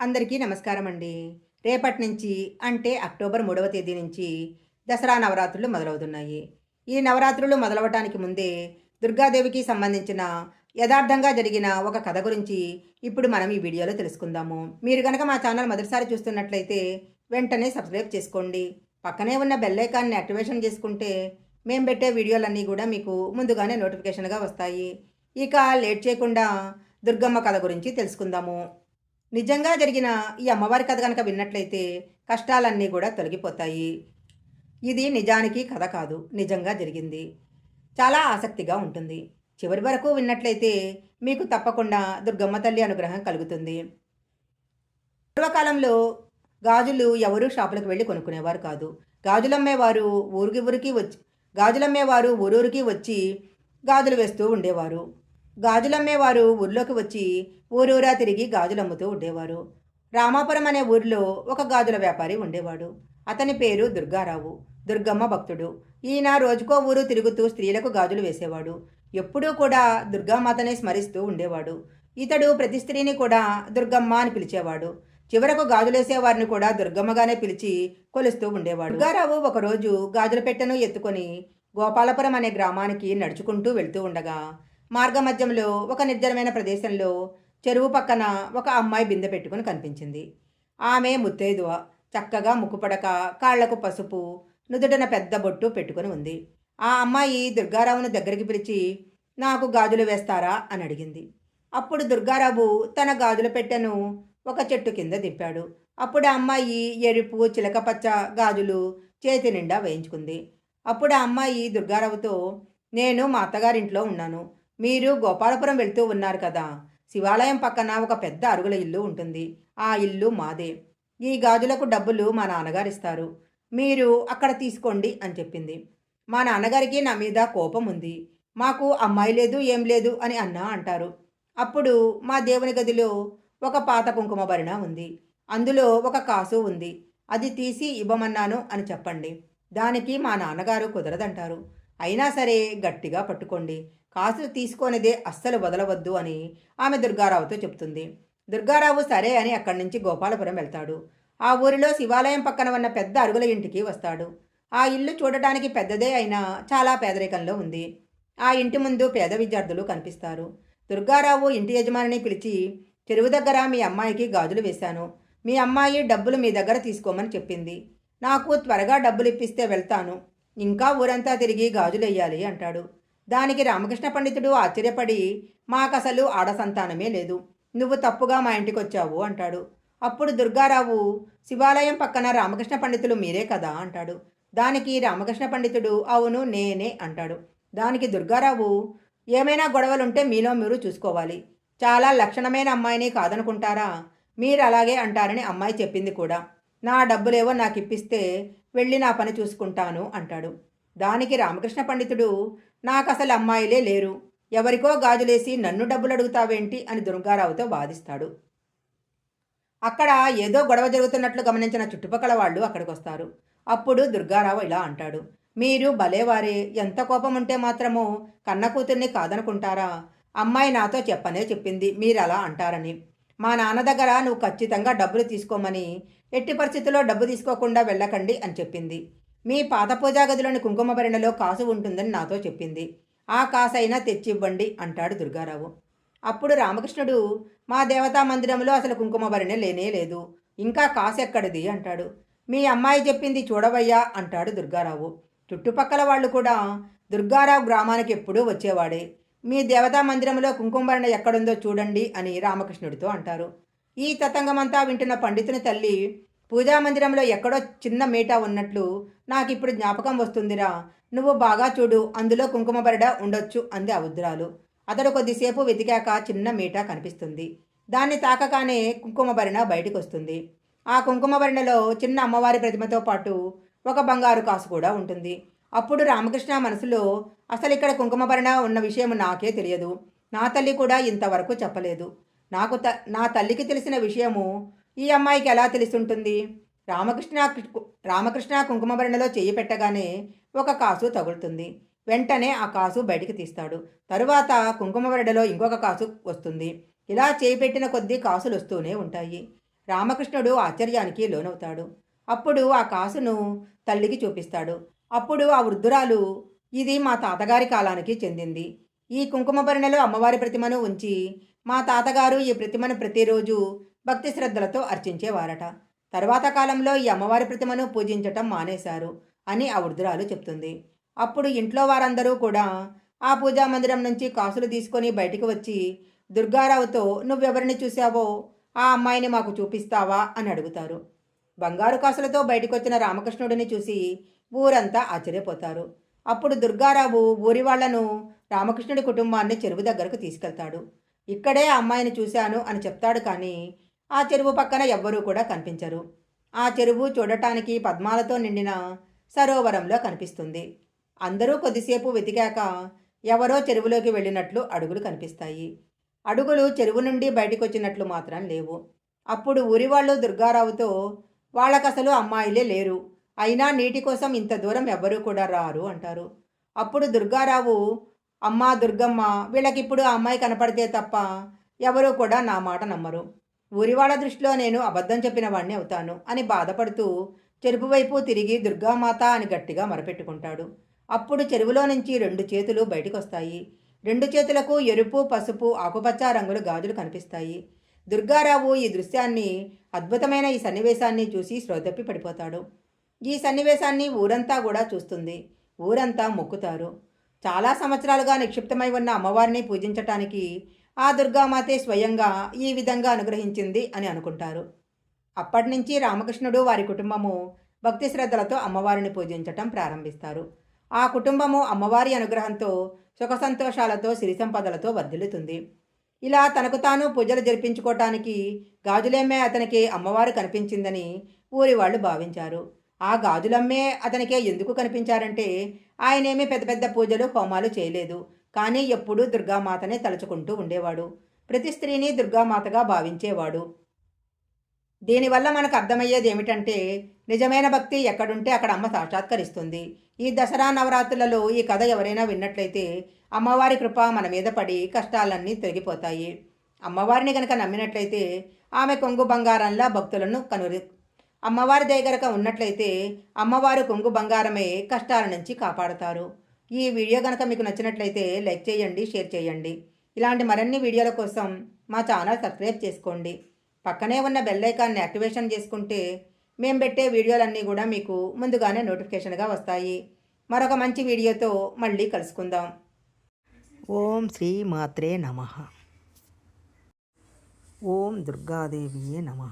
అందరికీ నమస్కారం అండి రేపటి నుంచి అంటే అక్టోబర్ మూడవ తేదీ నుంచి దసరా నవరాత్రులు మొదలవుతున్నాయి. ఈ నవరాత్రులు మొదలవటానికి ముందే దుర్గాదేవికి సంబంధించిన యథార్థంగా జరిగిన ఒక కథ గురించి ఇప్పుడు మనం ఈ వీడియోలో తెలుసుకుందాము. మీరు కనుక మా ఛానల్ మొదటిసారి చూస్తున్నట్లయితే వెంటనే సబ్స్క్రైబ్ చేసుకోండి. పక్కనే ఉన్న బెల్ ఐకాన్ని యాక్టివేషన్ చేసుకుంటే మేము పెట్టే వీడియోలన్నీ కూడా మీకు ముందుగానే నోటిఫికేషన్గా వస్తాయి. ఇక లేట్ చేయకుండా దుర్గమ్మ కథ గురించి తెలుసుకుందాము. నిజంగా జరిగిన ఈ అమ్మవారి కథ కనుక విన్నట్లయితే కష్టాలన్నీ కూడా తొలగిపోతాయి. ఇది నిజానికి కథ కాదు నిజంగా జరిగింది. చాలా ఆసక్తిగా ఉంటుంది. చివరి వరకు విన్నట్లయితే మీకు తప్పకుండా దుర్గమ్మ తల్లి అనుగ్రహం కలుగుతుంది. పూర్వకాలంలో గాజులు ఎవరూ షాపులకు వెళ్ళి కొనుక్కునేవారు కాదు. గాజులమ్మేవారు ఊరికి ఊరికి వచ్చి గాజులమ్మేవారు ఊరూరికి వచ్చి గాజులు వేస్తూ ఉండేవారు. గాజులమ్మేవారు ఊర్లోకి వచ్చి ఊరూరా తిరిగి గాజులు అమ్ముతూ ఉండేవారు. రామాపురం అనే ఊరిలో ఒక గాజుల వ్యాపారి ఉండేవాడు. అతని పేరు దుర్గారావు. దుర్గమ్మ భక్తుడు. ఈయన రోజుకో ఊరు తిరుగుతూ స్త్రీలకు గాజులు వేసేవాడు. ఎప్పుడూ కూడా దుర్గామాతనే స్మరిస్తూ ఉండేవాడు. ఇతడు ప్రతి స్త్రీని కూడా దుర్గమ్మ అని పిలిచేవాడు. చివరకు గాజులేసేవారిని కూడా దుర్గమ్మగానే పిలిచి కొలుస్తూ ఉండేవాడు. దుర్గారావు ఒకరోజు గాజుల పెట్టెను ఎత్తుకొని గోపాలపురం అనే గ్రామానికి నడుచుకుంటూ వెళ్తూ ఉండగా మార్గమధ్యంలో ఒక నిర్జనమైన ప్రదేశంలో చెరువు పక్కన ఒక అమ్మాయి బిందె పెట్టుకుని కనిపించింది. ఆమె ముత్తైదువ. చక్కగా ముక్కుపడక కాళ్ళకు పసుపు నుదుటన పెద్ద బొట్టు పెట్టుకుని ఉంది. ఆ అమ్మాయి దుర్గారావును దగ్గరికి పిలిచి నాకు గాజులు వేస్తారా? అని అడిగింది. అప్పుడు దుర్గారావు తన గాజుల పెట్టెను ఒక చెట్టు కింద దింపాడు అప్పుడు ఆ అమ్మాయి ఎరుపు చిలకపచ్చ గాజులు చేతి నిండా వేయించుకుంది. అప్పుడు ఆ అమ్మాయి దుర్గారావుతో నేను మా అత్తగారింట్లో ఉన్నాను. మీరు గోపాలపురం వెళ్తూ ఉన్నారు కదా. శివాలయం పక్కన ఒక పెద్ద అరుగుల ఇల్లు ఉంటుంది. ఆ ఇల్లు మాదే. ఈ గాజులకు డబ్బులు మా నాన్నగారు ఇస్తారు. మీరు అక్కడ తీసుకోండి అని చెప్పింది. మా నాన్నగారికి నా మీద కోపం ఉంది. మాకు అమ్మాయి లేదు ఏం లేదు అని అన్నా అంటారు. అప్పుడు మా దేవుని గదిలో ఒక పాత కుంకుమ భరిణ ఉంది. అందులో ఒక కాసు ఉంది. అది తీసి ఇవ్వమన్నాను అని చెప్పండి. దానికి మా నాన్నగారు కుదరదంటారు. అయినా సరే గట్టిగా పట్టుకోండి. కాసులు తీసుకొనిదే అస్సలు వదలవద్దు అని ఆమె దుర్గారావుతో చెప్తుంది. దుర్గారావు సరే అని అక్కడి నుంచి గోపాలపురం వెళ్తాడు. ఆ ఊరిలో శివాలయం పక్కన ఉన్న పెద్ద అరుగుల ఇంటికి వస్తాడు. ఆ ఇల్లు చూడటానికి పెద్దదే అయినా చాలా పేదరికంలో ఉంది. ఆ ఇంటి ముందు పేద విద్యార్థులు కనిపిస్తారు. దుర్గారావు ఇంటి యజమానిని పిలిచి చెరువు దగ్గర మీ అమ్మాయికి గాజులు వేశాను. మీ అమ్మాయి డబ్బులు మీ దగ్గర తీసుకోమని చెప్పింది. నాకు త్వరగా డబ్బులు ఇప్పిస్తే వెళ్తాను. ఇంకా ఊరంతా తిరిగి గాజులు వేయాలి అంటాడు. దానికి రామకృష్ణ పండితుడు ఆశ్చర్యపడి మాకసలు ఆడ సంతానమే లేదు. నువ్వు తప్పుగా మా ఇంటికి వచ్చావు అంటాడు. అప్పుడు దుర్గారావు శివాలయం పక్కన రామకృష్ణ పండితులు మీరే కదా అంటాడు. దానికి రామకృష్ణ పండితుడు అవును నేనే అంటాడు. దానికి దుర్గారావు ఏమైనా గొడవలుంటే మీలో మీరు చూసుకోవాలి. చాలా లక్షణమైన అమ్మాయిని కాదనుకుంటారా? మీరు అలాగే అంటారని అమ్మాయి చెప్పింది కూడా. నా డబ్బులేవో నాకు ఇప్పిస్తే వెళ్ళి నా పని చూసుకుంటాను అంటాడు. దానికి రామకృష్ణ పండితుడు నాకు అసలు అమ్మాయిలే లేరు. ఎవరికో గాజులేసి నన్ను డబ్బులు అడుగుతావేంటి అని దుర్గారావుతో వాదిస్తాడు. అక్కడ ఏదో గొడవ జరుగుతున్నట్లు గమనించిన చుట్టుపక్కల వాళ్ళు అక్కడికి వస్తారు అప్పుడు దుర్గారావు ఇలా అంటాడు. మీరు భలేవారే ఎంత కోపం ఉంటే మాత్రము కన్న కూతుర్ని కాదనుకుంటారా? అమ్మాయి నాతో చెప్పనే చెప్పింది మీరు అలా అంటారని. మా నాన్న దగ్గర నువ్వు ఖచ్చితంగా డబ్బులు తీసుకోమని ఎట్టి పరిస్థితుల్లో డబ్బు తీసుకోకుండా వెళ్ళకండి అని చెప్పింది. మీ పాత పూజా గదిలోని కుంకుమ భరిణలో కాసు ఉంటుందని నాతో చెప్పింది. ఆ కాసైనా తెచ్చివ్వండి అంటాడు దుర్గారావు. అప్పుడు రామకృష్ణుడు మా దేవతా మందిరంలో అసలు కుంకుమ భరిణె లేనే లేదు. ఇంకా కాసు ఎక్కడిది అంటాడు. మీ అమ్మాయి చెప్పింది చూడవయ్యా అంటాడు దుర్గారావు. చుట్టుపక్కల వాళ్ళు కూడా దుర్గారావు గ్రామానికి ఎప్పుడూ వచ్చేవాడే. మీ దేవతా మందిరంలో కుంకుమభరణ ఎక్కడుందో చూడండి అని రామకృష్ణుడితో అంటారు. ఈ తతంగమంతా వింటున్న పండితుని తల్లి పూజా మందిరంలో ఎక్కడో చిన్న మీట ఉన్నట్లు నాకు ఇప్పుడు జ్ఞాపకం వస్తుందిరా. నువ్వు బాగా చూడు అందులో కుంకుమ బరడ ఉండొచ్చు అంది అవుద్రాలు అతడు కొద్దిసేపు వెతికాక చిన్న మీట కనిపిస్తుంది. దాన్ని తాకగానే కుంకుమ బయటకు బయటికి వస్తుంది ఆ కుంకుమభరణలో చిన్న అమ్మవారి ప్రతిమతో పాటు ఒక బంగారు కాసు కూడా ఉంటుంది. అప్పుడు రామకృష్ణ మనసులో అసలు ఇక్కడ కుంకుమభరణ ఉన్న విషయం నాకే తెలియదు. నా తల్లి కూడా ఇంతవరకు చెప్పలేదు. నాకు త నా తల్లికి తెలిసిన విషయము ఈ అమ్మాయికి ఎలా తెలుసుంటుంది? రామకృష్ణ రామకృష్ణ కుంకుమభరణలో చేయి పెట్టగానే ఒక కాసు తగులుతుంది. వెంటనే ఆ కాసు బయటికి తీస్తాడు. తరువాత కుంకుమభరణలో ఇంకొక కాసు వస్తుంది. ఇలా చేయి పెట్టిన కొద్దీ కాసులు వస్తూనే ఉంటాయి. రామకృష్ణుడు ఆశ్చర్యానికి లోనవుతాడు. అప్పుడు ఆ కాసును తల్లికి చూపిస్తాడు. అప్పుడు ఆ వృద్ధురాలు ఇది మా తాతగారి కాలానికి చెందింది. ఈ కుంకుమభరణలో అమ్మవారి ప్రతిమను ఉంచి మా తాతగారు ఈ ప్రతిమను ప్రతిరోజు భక్తి శ్రద్ధలతో అర్చించేవారట. తర్వాత కాలంలో ఈ అమ్మవారి ప్రతిమను పూజించటం మానేశారు అని ఆ వృద్ధురాలు చెప్తుంది. అప్పుడు ఇంట్లో వారందరూ కూడా ఆ పూజా మందిరం నుంచి కాసులు తీసుకొని బయటికి వచ్చి దుర్గారావుతో నువ్వెవరిని చూశావో? ఆ అమ్మాయిని మాకు చూపిస్తావా? అని అడుగుతారు. బంగారు కాసులతో బయటకొచ్చిన రామకృష్ణుడిని చూసి ఊరంతా ఆశ్చర్యపోతారు. అప్పుడు దుర్గారావు ఊరి వాళ్ళను రామకృష్ణుడి కుటుంబాన్ని చెరువు దగ్గరకు తీసుకెళ్తాడు. ఇక్కడే ఆ అమ్మాయిని చూశాను అని చెప్తాడు కానీ ఆ చెరువు పక్కన ఎవ్వరూ కూడా కనిపించరు. ఆ చెరువు చూడటానికి పద్మాలతో నిండిన సరోవరంలో కనిపిస్తుంది. అందరూ కొద్దిసేపు వెతికాక ఎవరో చెరువులోకి వెళ్ళినట్లు అడుగులు కనిపిస్తాయి. అడుగులు చెరువు నుండి బయటకొచ్చినట్లు మాత్రం లేవు. అప్పుడు ఊరివాళ్ళు దుర్గారావుతో వాళ్ళకసలు అమ్మాయిలే లేరు. అయినా నీటి కోసం ఇంత దూరం ఎవ్వరూ కూడా రారు అంటారు. అప్పుడు దుర్గారావు అమ్మా దుర్గమ్మ వీళ్ళకిప్పుడు ఆ అమ్మాయి కనపడితే తప్ప ఎవరూ కూడా నా మాట నమ్మరు. ఊరివాడ దృష్టిలో నేను అబద్ధం చెప్పిన వాడిని అవుతాను అని బాధపడుతూ చెరుపు వైపు తిరిగి దుర్గామాత అని గట్టిగా మరపెట్టుకుంటాడు. అప్పుడు చెరువులో నుంచి రెండు చేతులు బయటకొస్తాయి. రెండు చేతులకు ఎరుపు పసుపు ఆకుపచ్చ రంగుల గాజులు కనిపిస్తాయి. దుర్గారావు ఈ దృశ్యాన్ని అద్భుతమైన ఈ సన్నివేశాన్ని చూసి శ్రోతప్పి పడిపోతాడు. ఈ సన్నివేశాన్ని ఊరంతా కూడా చూస్తుంది. ఊరంతా మొక్కుతారు. చాలా సంవత్సరాలుగా నిక్షిప్తమై ఉన్న అమ్మవారిని పూజించటానికి ఆ దుర్గామాతే స్వయంగా ఈ విధంగా అనుగ్రహించింది అని అనుకుంటారు. అప్పటి నుంచి రామకృష్ణుడు వారి కుటుంబము భక్తి శ్రద్ధలతో అమ్మవారిని పూజించటం ప్రారంభిస్తారు. ఆ కుటుంబము అమ్మవారి అనుగ్రహంతో సుఖ సంతోషాలతో సిరి సంపదలతో వర్ధిల్లుతుంది. ఇలా తనకు తాను పూజలు జరిపించుకోవటానికి గాజులమ్మే అతనికి అమ్మవారు కనిపించిందని ఊరి వాళ్ళు భావించారు. ఆ గాజులమ్మే అతనికే ఎందుకు కనిపించారంటే ఆయనేమీ పెద్ద పెద్ద పూజలు హోమాలు చేయలేదు. కానీ ఎప్పుడూ దుర్గామాతనే తలుచుకుంటూ ఉండేవాడు. ప్రతి స్త్రీని దుర్గామాతగా భావించేవాడు. దీనివల్ల మనకు అర్థమయ్యేది ఏమిటంటే నిజమైన భక్తి ఎక్కడుంటే అక్కడ అమ్మ సాక్షాత్కరిస్తుంది. ఈ దసరా నవరాత్రులలో ఈ కథ ఎవరైనా విన్నట్లయితే అమ్మవారి కృప మన మీద పడి కష్టాలన్నీ తొలగిపోతాయి. అమ్మవారిని కనుక నమ్మినట్లయితే ఆమె కొంగు బంగారంలా భక్తులను కనురి అమ్మవారి దగ్గరక ఉన్నట్లయితే అమ్మవారు కొంగు బంగారమే కష్టాల నుంచి కాపాడతారు. ఈ వీడియో కనుక మీకు నచ్చినట్లయితే లైక్ చేయండి షేర్ చేయండి. ఇలాంటి మరిన్ని వీడియోల కోసం మా ఛానల్ సబ్స్క్రైబ్ చేసుకోండి. పక్కనే ఉన్న బెల్ ఐకాన్ని యాక్టివేషన్ చేసుకుంటే మేము పెట్టే వీడియోలన్నీ కూడా మీకు ముందుగానే నోటిఫికేషన్గా వస్తాయి. మరొక మంచి వీడియోతో మళ్ళీ కలుసుకుందాం. ఓం శ్రీ మాత్రే నమ. ఓం దుర్గాదేవియే నమ.